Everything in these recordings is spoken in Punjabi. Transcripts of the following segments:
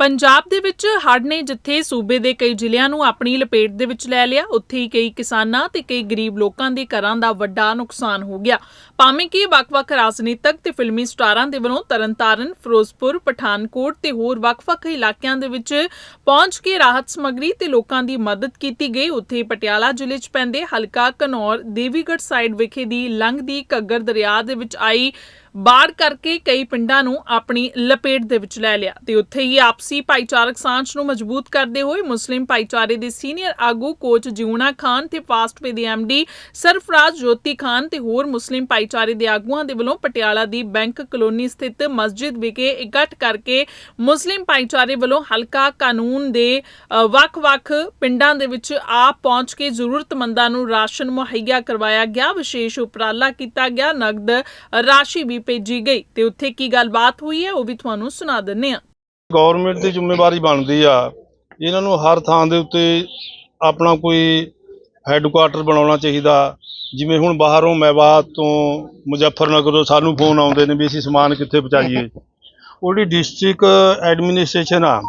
ਪੰਜਾਬ ਦੇ ਵਿੱਚ ਹੜ੍ਹ ਨੇ ਜਿੱਥੇ ਸੂਬੇ ਦੇ ਕਈ ਜ਼ਿਲ੍ਹਿਆਂ ਨੂੰ ਆਪਣੀ ਲਪੇਟ ਦੇ ਵਿੱਚ ਲੈ ਲਿਆ, ਉੱਥੇ ਹੀ ਕਈ ਕਿਸਾਨਾਂ ਤੇ ਕਈ ਗਰੀਬ ਲੋਕਾਂ ਦੇ ਘਰਾਂ ਦਾ ਵੱਡਾ ਨੁਕਸਾਨ ਹੋ ਗਿਆ। ਭਾਵੇਂ ਕਿ ਵੱਖ-ਵੱਖ ਰਾਜਨੀਤਿਕ ਤੇ ਫਿਲਮੀ ਸਟਾਰਾਂ ਦੇ ਵੱਲੋਂ ਤਰਨਤਾਰਨ, ਫਿਰੋਜ਼ਪੁਰ, ਪਠਾਨਕੋਟ ਤੇ ਹੋਰ ਵੱਖ-ਵੱਖ ਇਲਾਕਿਆਂ ਦੇ ਵਿੱਚ ਪਹੁੰਚ ਕੇ ਰਾਹਤ ਸਮੱਗਰੀ ਤੇ ਲੋਕਾਂ ਦੀ ਮਦਦ ਕੀਤੀ ਗਈ। ਉੱਥੇ ਪਟਿਆਲਾ ਜ਼ਿਲ੍ਹੇ 'ਚ ਪੈਂਦੇ ਹਲਕਾ ਘਨੌਰ, ਦੇਵੀਗੜ੍ਹ ਸਾਈਡ ਵਿਖੇ ਦੀ ਲੰਘਦੀ ਘੱਗਰ ਦਰਿਆ ਦੇ ਵਿੱਚ ਆਈ ਬਾੜ ਕਰਕੇ ਕਈ ਪਿੰਡਾਂ ਨੂੰ ਆਪਣੀ ਲਪੇਟ ਦੇ ਵਿੱਚ ਲੈ ਲਿਆ ਤੇ ਉੱਥੇ ਹੀ ਆਪਸੀ ਭਾਈਚਾਰਕ ਸਾਂਝ ਨੂੰ ਮਜ਼ਬੂਤ ਕਰਦੇ ਹੋਏ ਮੁਸਲਿਮ ਭਾਈਚਾਰੇ ਦੇ ਸੀਨੀਅਰ ਆਗੂ ਕੋਚ ਜਿਉਣਾ ਖਾਨ ਤੇ ਫਾਸਟਵੇ ਦੇ ਐਮਡੀ ਸਰਫਰਾਜ਼ ਜੋਤੀ ਖਾਨ ਤੇ ਹੋਰ ਮੁਸਲਿਮ ਭਾਈਚਾਰੇ ਦੇ ਆਗੂਆਂ ਦੇ ਵੱਲੋਂ ਪਟਿਆਲਾ ਦੀ ਬੈਂਕ ਕਲੋਨੀ ਸਥਿਤ ਮਸਜਿਦ ਵਿਖੇ ਇਕੱਠ ਕਰਕੇ ਮੁਸਲਿਮ ਭਾਈਚਾਰੇ ਵੱਲੋਂ ਹਲਕਾ ਕਾਨੂੰਨ ਦੇ ਵੱਖ-ਵੱਖ ਪਿੰਡਾਂ ਦੇ ਵਿੱਚ ਆਪ ਪਹੁੰਚ ਕੇ ਜ਼ਰੂਰਤਮੰਦਾਂ ਨੂੰ ਰਾਸ਼ਨ ਮੁਹੱਈਆ ਕਰਵਾਇਆ ਗਿਆ। ਵਿਸ਼ੇਸ਼ ਉਪਰਾਲਾ ਕੀਤਾ ਗਿਆ। ਨਗਦ ਰਾਸ਼ੀ ਵੀ ਭੇਜੀ ਗਈ। ਤੇ ਉੱਥੇ ਕੀ ਗੱਲਬਾਤ ਹੋਈ ਹੈ, ਉਹ ਵੀ ਤੁਹਾਨੂੰ ਸੁਣਾ ਦਿੰਨੇ ਆ ਗਵਰਨਮੈਂਟ ਦੀ ਜ਼ਿੰਮੇਵਾਰੀ ਬਣਦੀ ਆ। ਇਹਨਾਂ ਨੂੰ ਹਰ ਥਾਂ ਦੇ ਉੱਤੇ ਆਪਣਾ ਕੋਈ ਹੈੱਡਕੁਆਟਰ ਬਣਾਉਣਾ ਚਾਹੀਦਾ। ਜਿਵੇਂ ਹੁਣ ਬਾਹਰੋਂ ਮੈਵਾਤ ਤੋਂ ਮੁਜ਼ੱਫਰਨਗਰੋਂ ਸਾਨੂੰ ਫੋਨ ਆਉਂਦੇ ਨੇ ਵੀ ਅਸੀਂ ਸਮਾਨ ਕਿੱਥੇ ਪਹੁੰਚਾਈਏ। ਉਹਦੀ ਡਿਸਟ੍ਰਿਕਟ ਐਡਮਿਨਿਸਟ੍ਰੇਸ਼ਨ ਆ,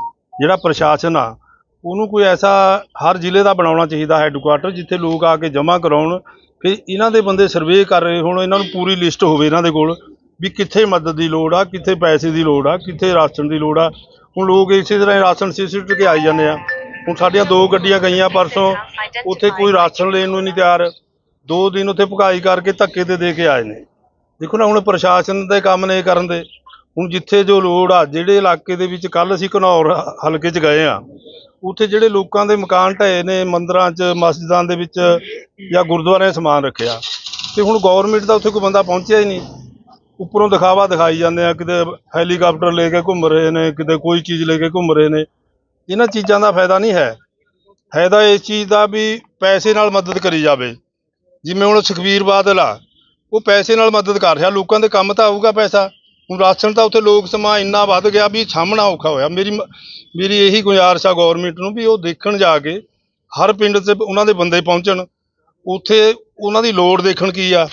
ਜਿਹੜਾ ਪ੍ਰਸ਼ਾਸਨ ਆ, ਉਹਨੂੰ ਕੋਈ ਐਸਾ ਹਰ ਜ਼ਿਲ੍ਹੇ ਦਾ ਬਣਾਉਣਾ ਚਾਹੀਦਾ ਹੈੱਡਕੁਆਟਰ ਜਿੱਥੇ ਲੋਕ ਆ ਕੇ ਜਮ੍ਹਾਂ ਕਰਾਉਣ। ਫਿਰ ਇਹਨਾਂ ਦੇ ਬੰਦੇ ਸਰਵੇ ਕਰ ਰਹੇ ਹੁਣ, ਇਹਨਾਂ ਨੂੰ ਪੂਰੀ ਲਿਸਟ ਹੋਵੇ ਇਹਨਾਂ ਦੇ ਕੋਲ। ਵੀ ਕਿੱਥੇ ਮਦਦ ਦੀ ਲੋੜ ਆ, ਕਿੱਥੇ ਪੈਸੇ ਦੀ ਲੋੜ ਆ, ਕਿੱਥੇ ਰਾਸ਼ਨ ਦੀ ਲੋੜ ਆ। ਹੁਣ ਲੋਕ ਇਸੇ ਤਰ੍ਹਾਂ ਹੀ ਰਾਸ਼ਨ ਸਿਸਟਮ ਕੇ ਆਈ ਜਾਂਦੇ ਆ। ਹੁਣ ਸਾਡੀਆਂ ਦੋ ਗੱਡੀਆਂ ਗਈਆਂ ਪਰਸੋਂ, ਉੱਥੇ ਕੋਈ ਰਾਸ਼ਨ ਲੈਣ ਨੂੰ ਨਹੀਂ ਤਿਆਰ। ਦੋ ਦਿਨ ਉੱਥੇ ਭੁਗਾਈ ਕਰਕੇ ਧੱਕੇ ਤੇ ਦੇ ਕੇ ਆਏ ਨੇ। ਦੇਖੋ ਨਾ, ਹੁਣ ਪ੍ਰਸ਼ਾਸਨ ਦੇ ਕੰਮ ਨੇ ਕਰਨ ਦੇ। ਹੁਣ ਜਿੱਥੇ ਜੋ ਲੋੜ ਆ, ਜਿਹੜੇ ਇਲਾਕੇ ਦੇ ਵਿੱਚ ਕੱਲ ਅਸੀਂ ਘਨੌਰ ਹਲਕੇ 'ਚ ਗਏ ਆ, ਉੱਥੇ ਜਿਹੜੇ ਲੋਕਾਂ ਦੇ ਮਕਾਨ ਢਏ ਨੇ, ਮੰਦਰਾਂ 'ਚ, ਮਸਜਿਦਾਂ ਦੇ ਵਿੱਚ ਜਾਂ ਗੁਰਦੁਆਰਿਆਂ ਸਮਾਨ ਰੱਖਿਆ। ਤੇ ਹੁਣ ਗਵਰਨਮੈਂਟ ਦਾ ਉੱਥੇ ਕੋਈ ਬੰਦਾ ਪਹੁੰਚਿਆ ਹੀ ਨਹੀਂ। ਉੱਪਰੋਂ ਦਿਖਾਵਾ ਦਿਖਾਈ ਜਾਂਦੇ ਆ, ਕਿਤੇ ਹੈਲੀਕਾਪਟਰ ਲੈ ਕੇ ਘੁੰਮ ਰਹੇ ਨੇ, ਕਿਤੇ ਕੋਈ ਚੀਜ਼ ਲੈ ਕੇ ਘੁੰਮ ਰਹੇ ਨੇ। ਇਹਨਾਂ ਚੀਜ਼ਾਂ ਦਾ ਫਾਇਦਾ ਨਹੀਂ ਹੈ। ਫਾਇਦਾ ਇਸ ਚੀਜ਼ ਦਾ ਵੀ ਪੈਸੇ ਨਾਲ ਮਦਦ ਕਰੀ ਜਾਵੇ। ਜਿਵੇਂ ਹੁਣ ਸੁਖਬੀਰ ਬਾਦਲ ਆ, ਉਹ ਪੈਸੇ ਨਾਲ ਮਦਦ ਕਰ ਰਿਹਾ। ਲੋਕਾਂ ਦੇ ਕੰਮ ਤਾਂ ਆਊਗਾ ਪੈਸਾ। ਹੁਣ ਰਾਸ਼ਨ ਤਾਂ ਉੱਥੇ ਲੋਕ ਸਮਾਂ ਇੰਨਾ ਵੱਧ ਗਿਆ ਵੀ ਸਾਹਮਣਾ ਔਖਾ ਹੋਇਆ। ਮੇਰੀ ਮੇਰੀ ਇਹੀ ਗੁਜ਼ਾਰਿਸ਼ ਆ ਗਵਰਨਮੈਂਟ ਨੂੰ ਵੀ ਉਹ ਦੇਖਣ ਜਾ ਕੇ, ਹਰ ਪਿੰਡ 'ਤੇ ਉਹਨਾਂ ਦੇ ਬੰਦੇ ਪਹੁੰਚਣ। ਉੱਥੇ ਉਹਨਾਂ ਦੀ ਲੋੜ ਦੇਖਣ ਕੀ ਆ।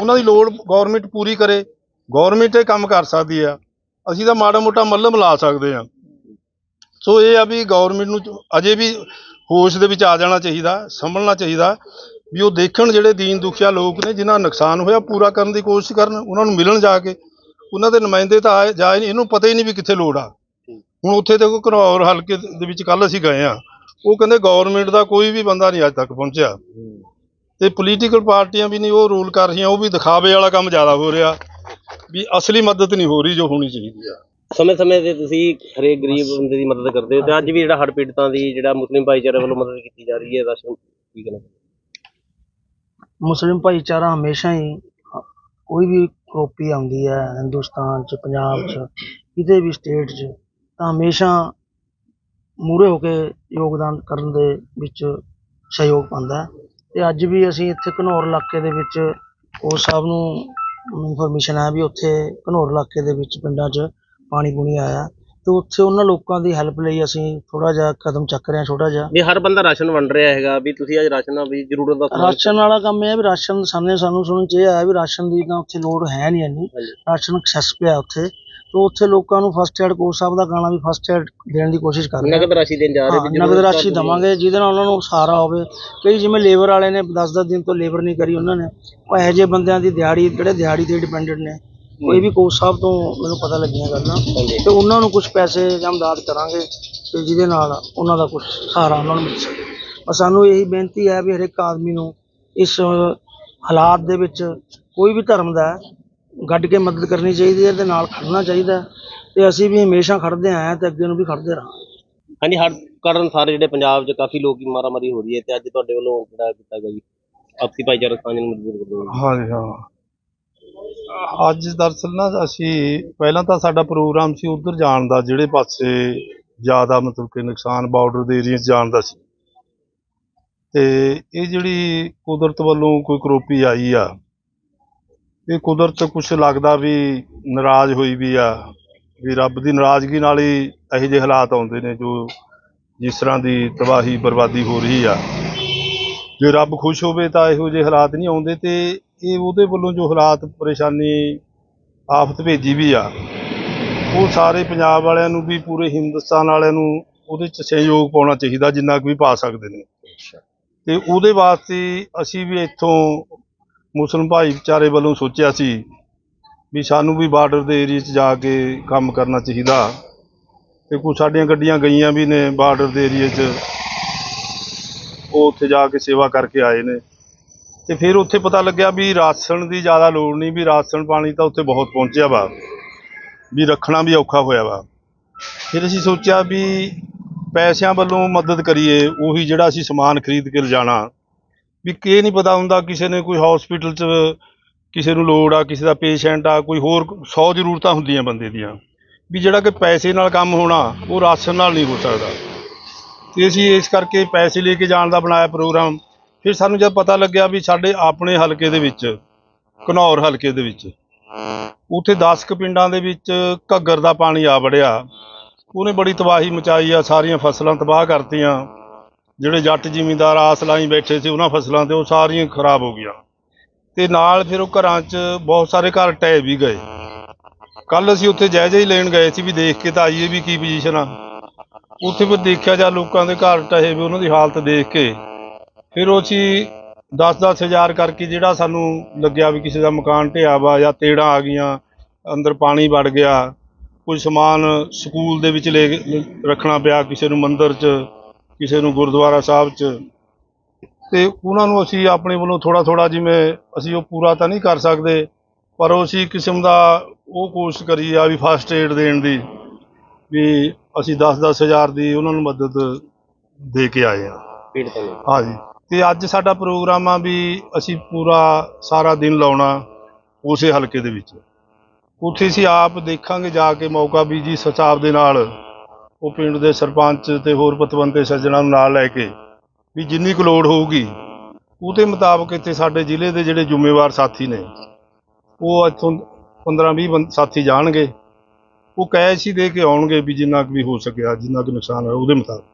ਉਹਨਾਂ ਦੀ ਲੋੜ ਗਵਰਨਮੈਂਟ ਪੂਰੀ ਕਰੇ। ਗਵਰਨਮੈਂਟ ਇਹ ਕੰਮ ਕਰ ਸਕਦੀ ਆ। ਅਸੀਂ ਤਾਂ ਮਾੜਾ ਮੋਟਾ ਮੱਲਮ ਲਾ ਸਕਦੇ ਆ। ਸੋ ਇਹ ਆ ਵੀ ਗਵਰਨਮੈਂਟ ਨੂੰ ਅਜੇ ਵੀ ਹੋਸ਼ ਦੇ ਵਿੱਚ ਆ ਜਾਣਾ ਚਾਹੀਦਾ ਸੰਭਲਣਾ ਚਾਹੀਦਾ ਵੀ ਉਹ ਦੇਖਣ ਜਿਹੜੇ ਦੀਨ ਦੁਖੀਆ ਲੋਕ ਨੇ ਜਿਨ੍ਹਾਂ ਨੁਕਸਾਨ ਹੋਇਆ ਪੂਰਾ ਕਰਨ ਦੀ ਕੋਸ਼ਿਸ਼ ਕਰਨ ਉਹਨਾਂ ਨੂੰ ਮਿਲਣ ਜਾ ਕੇ। ਉਹਨਾਂ ਦੇ ਨੁਮਾਇੰਦੇ ਤਾਂ ਆਏ ਜਾਏ ਨਹੀਂ ਇਹਨੂੰ ਪਤਾ ਹੀ ਨਹੀਂ ਵੀ ਕਿੱਥੇ ਲੋੜ ਆ। ਹੁਣ ਉੱਥੇ ਦੇਖੋ ਘਨੌਰ ਹਲਕੇ ਦੇ ਵਿੱਚ ਕੱਲ ਅਸੀਂ ਗਏ ਆ। ਉਹ ਕਹਿੰਦੇ ਗਵਰਨਮੈਂਟ ਦਾ ਕੋਈ ਵੀ ਬੰਦਾ ਨਹੀਂ ਅੱਜ ਤੱਕ ਪਹੁੰਚਿਆ। ਤੇ ਪੋਲੀਟੀਕਲ ਪਾਰਟੀਆਂ ਵੀ ਨਹੀਂ ਉਹ ਰੂਲ ਕਰ ਰਹੀਆਂ ਉਹ ਵੀ ਦਿਖਾਵੇ ਵਾਲਾ ਕੰਮ ਜ਼ਿਆਦਾ ਹੋ ਰਿਹਾ। ਵੀ ਅਸਲੀ ਮਦਦ ਨਹੀਂ ਹੋ ਰਹੀ ਜੋ ਹੋਣੀ ਚਾਹੀਦੀ ਆ। ਸਮੇਂ ਸਮੇਂ ਤੇ ਤੁਸੀਂ ਹਰੇਕ ਗਰੀਬ ਬੰਦੇ ਦੀ ਮਦਦ ਕਰਦੇ ਹੋ ਤੇ ਅੱਜ ਵੀ ਜਿਹੜਾ ਹੜ੍ਹ ਪੀੜਤਾਂ ਦੀ ਜਿਹੜਾ ਮੁਸਲਿਮ ਭਾਈਚਾਰੇ ਵੱਲੋਂ ਮਦਦ ਕੀਤੀ ਜਾ ਰਹੀ ਹੈ ਰਾਸ਼ਨ ਠੀਕ ਹੈ ਮੁਸਲਿਮ ਭਾਈਚਾਰਾ ਹਮੇਸ਼ਾ ਹੀ ਕੋਈ ਵੀ ਕਰੋਪੀ ਆਉਂਦੀ ਹੈ ਹਿੰਦੁਸਤਾਨ ਚ ਪੰਜਾਬ ਚ ਕਿਤੇ ਵੀ ਸਟੇਟ ਚ ਤਾਂ ਹਮੇਸ਼ਾ ਮੂਰੇ ਹੋ ਕੇ ਯੋਗਦਾਨ ਕਰਨ ਦੇ ਵਿੱਚ ਸਹਿਯੋਗ ਪਾਉਂਦਾ ਹੈ। ਤੇ ਅੱਜ ਵੀ ਅਸੀਂ ਇੱਥੇ ਘਨੌਰ ਇਲਾਕੇ ਦੇ ਵਿੱਚ ਉਹ ਸਾਹਿਬ ਨੂੰ ਇਨਫੋਰਮੇਸ਼ਨ ਹੈ ਵੀ ਉੱਥੇ ਘਨੌਰ ਇਲਾਕੇ ਦੇ ਵਿੱਚ ਪਿੰਡਾਂ 'ਚ ਪਾਣੀ ਪੂਣੀ ਆਇਆ ਤੇ ਉੱਥੇ ਉਹਨਾਂ ਲੋਕਾਂ ਦੀ ਹੈਲਪ ਲਈ ਅਸੀਂ ਥੋੜਾ ਜਿਹਾ ਕਦਮ ਚੱਕ ਰਹੇ ਹਾਂ ਛੋਟਾ ਜਿਹਾ। ਵੀ ਹਰ ਬੰਦਾ ਰਾਸ਼ਨ ਵੰਡ ਰਿਹਾ ਹੈਗਾ ਵੀ ਤੁਸੀਂ ਅੱਜ ਰਾਸ਼ਨ ਦਾ ਵੀ ਜ਼ਰੂਰਤ ਦਾ ਸਮਾਨ ਰਾਸ਼ਨ ਵਾਲਾ ਕੰਮ ਇਹ ਹੈ ਵੀ ਰਾਸ਼ਨ ਸਾਹਮਣੇ ਸਾਨੂੰ ਸੁਣਨ ਚ ਇਹ ਆਇਆ ਵੀ ਰਾਸ਼ਨ ਦੀ ਤਾਂ ਉੱਥੇ ਲੋੜ ਹੈ ਨਹੀਂ ਇੰਨੀ। ਰਾਸ਼ਨ ਐਕਸੈਸ ਪਿਆ ਉੱਥੇ। ਤੇ ਉੱਥੇ ਲੋਕਾਂ ਨੂੰ ਫਸਟ ਏਡ ਕੋਚ ਸਾਹਿਬ ਦਾ ਗਾਣਾ ਵੀ ਫਸਟ ਏਡ ਦੇਣ ਦੀ ਕੋਸ਼ਿਸ਼ ਕਰ ਰਹੇ ਨਗਦ ਰਾਸ਼ੀ ਦੇਣ ਜਾ ਰਹੇ ਹਾਂ ਨਗਦ ਰਾਸ਼ੀ ਦਵਾਂਗੇ ਜਿਹਦੇ ਨਾਲ ਉਹਨਾਂ ਨੂੰ ਸਹਾਰਾ ਹੋਵੇ। ਕਈ ਜਿਵੇਂ ਲੇਬਰ ਵਾਲੇ ਨੇ 10-10 ਦਿਨ ਤੋਂ ਲੇਬਰ ਨਹੀਂ ਕਰੀ ਉਹਨਾਂ ਨੇ ਉਹ ਇਹੋ ਜਿਹੇ ਬੰਦਿਆਂ ਦੀ ਦਿਹਾੜੀ ਜਿਹੜੇ ਦਿਹਾੜੀ ਤੇ ਡਿਪੈਂਡੈਂਟ ਨੇ ਕੋਈ ਵੀ ਕੋਚ ਸਾਹਿਬ ਤੋਂ ਮੈਨੂੰ ਪਤਾ ਲੱਗੀਆਂ ਗੱਲਾਂ। ਤੇ ਉਹਨਾਂ ਨੂੰ ਕੁਝ ਪੈਸੇ ਜਾਂ ਮਦਦ ਕਰਾਂਗੇ ਤੇ ਜਿਹਦੇ ਨਾਲ ਉਹਨਾਂ ਦਾ ਕੁਝ ਸਹਾਰਾ ਉਹਨਾਂ ਨੂੰ ਮਿਲ ਸਕੇ। ਬਸ ਸਾਨੂੰ ਇਹੀ ਬੇਨਤੀ ਹੈ ਵੀ ਹਰੇਕ ਆਦਮੀ ਨੂੰ ਇਸ ਹਾਲਾਤ ਦੇ ਵਿੱਚ ਕੋਈ ਵੀ ਧਰਮ ਦਾ ਹੈ, ਗੱਡ ਕੇ ਮਦਦ ਕਰਨੀ ਚਾਹੀਦੀ ਹੈ ਤੇ ਨਾਲ ਖੜਨਾ ਚਾਹੀਦਾ ਹੈ। ਤੇ ਅਸੀਂ ਵੀ ਹਮੇਸ਼ਾ ਖੜਦੇ ਆਏ ਹਾਂ ਤੇ ਅੱਗੇ ਨੂੰ ਵੀ ਖੜਦੇ ਰਹਾਂਗੇ। ਹਾਂਜੀ ਹੜ੍ਹ ਕਾਰਨ ਸਾਰੇ ਜਿਹੜੇ ਪੰਜਾਬ 'ਚ ਕਾਫੀ ਲੋਕ ਦੀ ਮਾਰਾਮਾਰੀ ਹੋ ਰਹੀ ਹੈ ਤੇ ਅੱਜ ਤੁਹਾਡੇ ਵੱਲੋਂ ਜਿਹੜਾ ਕੀਤਾ ਗਿਆ ਜੀ ਆਪਸੀ ਭਾਈਚਾਰਕ ਸਾਂਝ ਨੂੰ ਮਜ਼ਬੂਤ ਕਰਦੇ ਹੋ ਹਾਂਜੀ ਹਾਂ। ਅੱਜ ਦਰਅਸਲ ਨਾ ਅਸੀਂ ਪਹਿਲਾਂ ਤਾਂ ਸਾਡਾ ਪ੍ਰੋਗਰਾਮ ਸੀ ਉਧਰ ਜਾਣ ਦਾ ਜਿਹੜੇ ਪਾਸੇ ਜ਼ਿਆਦਾ ਮਤਲਬ ਕਿ ਨੁਕਸਾਨ ਬਾਰਡਰ ਦੇ ਏਰੀਆ 'ਚ ਜਾਣ ਦਾ ਸੀ। ਤੇ ਇਹ ਜਿਹੜੀ ਕੁਦਰਤ ਵੱਲੋਂ ਕੋਈ ਕਰੋਪੀ ਆਈ ਆ ਇਹ ਕੁਦਰਤ ਕੁਛ ਲੱਗਦਾ ਵੀ ਨਾਰਾਜ਼ ਹੋਈ ਵੀ ਆ ਵੀ ਰੱਬ ਦੀ ਨਾਰਾਜ਼ਗੀ ਨਾਲ ਹੀ ਇਹੋ ਜਿਹੇ ਹਾਲਾਤ ਆਉਂਦੇ ਨੇ ਜੋ ਜਿਸ ਤਰ੍ਹਾਂ ਦੀ ਤਬਾਹੀ ਬਰਬਾਦੀ ਹੋ ਰਹੀ ਆ। ਜੇ ਰੱਬ ਖੁਸ਼ ਹੋਵੇ ਤਾਂ ਇਹੋ ਜਿਹੇ ਹਾਲਾਤ ਨਹੀਂ ਆਉਂਦੇ ਤੇ ਇਹ ਉਹਦੇ ਵੱਲੋਂ ਜੋ ਹਾਲਾਤ ਪਰੇਸ਼ਾਨੀ ਆਫਤ ਭੇਜੀ ਵੀ ਆ ਉਹ ਸਾਰੇ ਪੰਜਾਬ ਵਾਲਿਆਂ ਨੂੰ ਵੀ ਪੂਰੇ ਹਿੰਦੁਸਤਾਨ ਵਾਲਿਆਂ ਨੂੰ ਉਹਦੇ 'ਚ ਸਹਿਯੋਗ ਪਾਉਣਾ ਚਾਹੀਦਾ ਜਿੰਨਾ ਕੁ ਵੀ ਪਾ ਸਕਦੇ ਨੇ। ਤੇ ਉਹਦੇ ਵਾਸਤੇ ਅਸੀਂ ਵੀ ਇੱਥੋਂ ਮੁਸਲਿਮ ਭਾਈਚਾਰੇ ਵੱਲੋਂ ਸੋਚਿਆ ਸੀ ਵੀ ਸਾਨੂੰ ਵੀ ਬਾਰਡਰ ਦੇ ਏਰੀਆ 'ਚ ਜਾ ਕੇ ਕੰਮ ਕਰਨਾ ਚਾਹੀਦਾ। ਤੇ ਕੁਝ ਸਾਡੀਆਂ ਗੱਡੀਆਂ ਗਈਆਂ ਵੀ ਨੇ ਬਾਰਡਰ ਦੇ ਏਰੀਆ 'ਚ। ਉਹ ਉੱਥੇ ਜਾ ਕੇ ਸੇਵਾ ਕਰਕੇ ਆਏ ਨੇ। ਤੇ ਫਿਰ ਉੱਥੇ ਪਤਾ ਲੱਗਿਆ ਵੀ ਰਾਸ਼ਨ ਦੀ ਜ਼ਿਆਦਾ ਲੋੜ ਨਹੀਂ, ਵੀ ਰਾਸ਼ਨ ਪਾਣੀ ਤਾਂ ਉੱਥੇ ਬਹੁਤ ਪਹੁੰਚਿਆ ਵਾ, ਵੀ ਰੱਖਣਾ ਵੀ ਔਖਾ ਹੋਇਆ ਵਾ। ਫਿਰ ਅਸੀਂ ਸੋਚਿਆ ਵੀ ਪੈਸਿਆਂ ਵੱਲੋਂ ਮਦਦ ਕਰੀਏ, ਉਹੀ ਜਿਹੜਾ ਅਸੀਂ ਸਮਾਨ ਖਰੀਦ ਕੇ ਲਿਜਾਣਾ। ਵੀ ਇਹ ਨਹੀਂ ਪਤਾ ਹੁੰਦਾ ਕਿਸੇ ਨੇ ਕੋਈ ਹਸਪੀਟਲ 'ਚ ਕਿਸੇ ਨੂੰ ਲੋੜ ਆ, ਕਿਸੇ ਦਾ ਪੇਸ਼ੈਂਟ ਆ, ਕੋਈ ਹੋਰ 100 ਜ਼ਰੂਰਤਾਂ ਹੁੰਦੀਆਂ ਬੰਦੇ ਦੀਆਂ। ਵੀ ਜਿਹੜਾ ਕਿ ਪੈਸੇ ਨਾਲ ਕੰਮ ਹੋਣਾ, ਉਹ ਰਾਸ਼ਨ ਨਾਲ ਨਹੀਂ ਹੋ ਸਕਦਾ। ਤੇ ਅਸੀਂ ਇਸ ਕਰਕੇ ਪੈਸੇ ਲੈ ਕੇ ਜਾਣ ਦਾ ਬਣਾਇਆ ਪ੍ਰੋਗਰਾਮ। ਫਿਰ ਸਾਨੂੰ ਜਦ ਪਤਾ ਲੱਗਿਆ ਵੀ ਸਾਡੇ ਆਪਣੇ ਹਲਕੇ ਦੇ ਵਿੱਚ, ਘਨੌਰ ਹਲਕੇ ਦੇ ਵਿੱਚ, ਉੱਥੇ 10 ਕੁ ਪਿੰਡਾਂ ਦੇ ਵਿੱਚ ਘੱਗਰ ਦਾ ਪਾਣੀ ਆ ਵੜਿਆ। ਉਹਨੇ ਬੜੀ ਤਬਾਹੀ ਮਚਾਈ ਆ, ਸਾਰੀਆਂ ਫਸਲਾਂ ਤਬਾਹ ਕਰਤੀਆਂ। ਜਿਹੜੇ ਜੱਟ ਜ਼ਿਮੀਂਦਾਰ ਆਸ ਲਾਈ ਬੈਠੇ ਸੀ ਉਹਨਾਂ ਫਸਲਾਂ ਤੇ ਉਹ ਸਾਰੀਆਂ ਖਰਾਬ ਹੋ ਗਈਆਂ। ਤੇ ਨਾਲ ਫਿਰ ਉਹ ਘਰਾਂ 'ਚ ਬਹੁਤ ਸਾਰੇ ਘਰ ਟਹਿ ਵੀ ਗਏ। ਕੱਲ ਅਸੀਂ ਉੱਥੇ ਜਾਇਜ਼ਾ ਹੀ ਲੈਣ ਗਏ ਸੀ ਵੀ ਦੇਖ ਕੇ ਤਾਂ ਆਈਏ ਵੀ ਕੀ ਪੋਜੀਸ਼ਨ ਆ। ਉੱਥੇ ਫਿਰ ਦੇਖਿਆ ਜਾ ਲੋਕਾਂ ਦੇ ਘਰ ਟਹੇ ਵੀ ਉਹਨਾਂ ਦੀ ਹਾਲਤ ਦੇਖ ਕੇ। ਫਿਰ ਉਹ ਅਸੀਂ 10-10 ਹਜ਼ਾਰ ਕਰਕੇ ਜਿਹੜਾ ਸਾਨੂੰ ਲੱਗਿਆ ਵੀ ਕਿਸੇ ਦਾ ਮਕਾਨ ਢਿਆ ਵਾ ਜਾਂ ਤੇੜਾਂ ਆ ਗਈਆਂ, ਅੰਦਰ ਪਾਣੀ ਵੜ ਗਿਆ, ਕੋਈ ਸਮਾਨ ਸਕੂਲ ਦੇ ਵਿੱਚ ਲੈ ਰੱਖਣਾ ਪਿਆ ਕਿਸੇ ਨੂੰ ਮੰਦਿਰ 'ਚ। ਕਿਸੇ ਨੂੰ ਗੁਰਦੁਆਰਾ ਸਾਹਿਬ 'ਚ। ਤੇ ਉਹਨਾਂ ਨੂੰ ਅਸੀਂ ਆਪਣੇ ਵੱਲੋਂ ਥੋੜਾ ਥੋੜਾ ਜਿਵੇਂ ਅਸੀਂ ਉਹ ਪੂਰਾ ਤਾਂ ਨਹੀਂ ਕਰ ਸਕਦੇ ਪਰ ਉਹ ਅਸੀਂ ਕਿਸਮ ਦਾ ਉਹ ਕੋਸ਼ਿਸ਼ ਕਰੀ ਆ ਵੀ ਫਸਟ ਏਡ ਦੇਣ ਦੀ ਵੀ ਅਸੀਂ 10-10 ਹਜ਼ਾਰ ਦੀ ਉਹਨਾਂ ਨੂੰ ਮਦਦ ਦੇ ਕੇ ਆਏ ਆ। ਹਾਂਜੀ। ਤੇ ਅੱਜ ਸਾਡਾ ਪ੍ਰੋਗਰਾਮ ਆ ਵੀ ਅਸੀਂ ਪੂਰਾ ਸਾਰਾ ਦਿਨ ਲਾਉਣਾ ਉਸੇ ਹਲਕੇ ਦੇ ਵਿੱਚ। ਉੱਥੇ ਅਸੀਂ ਆਪ ਦੇਖਾਂਗੇ ਜਾ ਕੇ ਮੌਕਾ ਵੀ ਜਿਸ ਹਿਸਾਬ ਦੇ ਨਾਲ ਉਹ ਪਿੰਡ ਦੇ ਸਰਪੰਚ ਤੇ ਹੋਰ ਪਤਵੰਤੇ ਸੱਜਣਾਂ ਨੂੰ ਨਾਲ ਲੈ ਕੇ ਵੀ ਜਿੰਨੀ ਕੁ ਲੋੜ ਹੋਊਗੀ, ਉਹਦੇ ਮੁਤਾਬਕ ਇੱਥੇ ਸਾਡੇ ਜ਼ਿਲ੍ਹੇ ਦੇ ਜਿਹੜੇ ਜ਼ਿੰਮੇਵਾਰ ਸਾਥੀ ਨੇ, ਉਹ ਇੱਥੋਂ 15-20 ਸਾਥੀ ਜਾਣਗੇ। ਉਹ ਕੈਸ਼ ਹੀ ਦੇ ਕੇ ਆਉਣਗੇ ਵੀ ਜਿੰਨਾ ਕੁ ਵੀ ਹੋ ਸਕਿਆ, ਜਿੰਨਾ ਕੁ ਨੁਕਸਾਨ ਹੋਇਆ ਉਹਦੇ ਮੁਤਾਬਕ।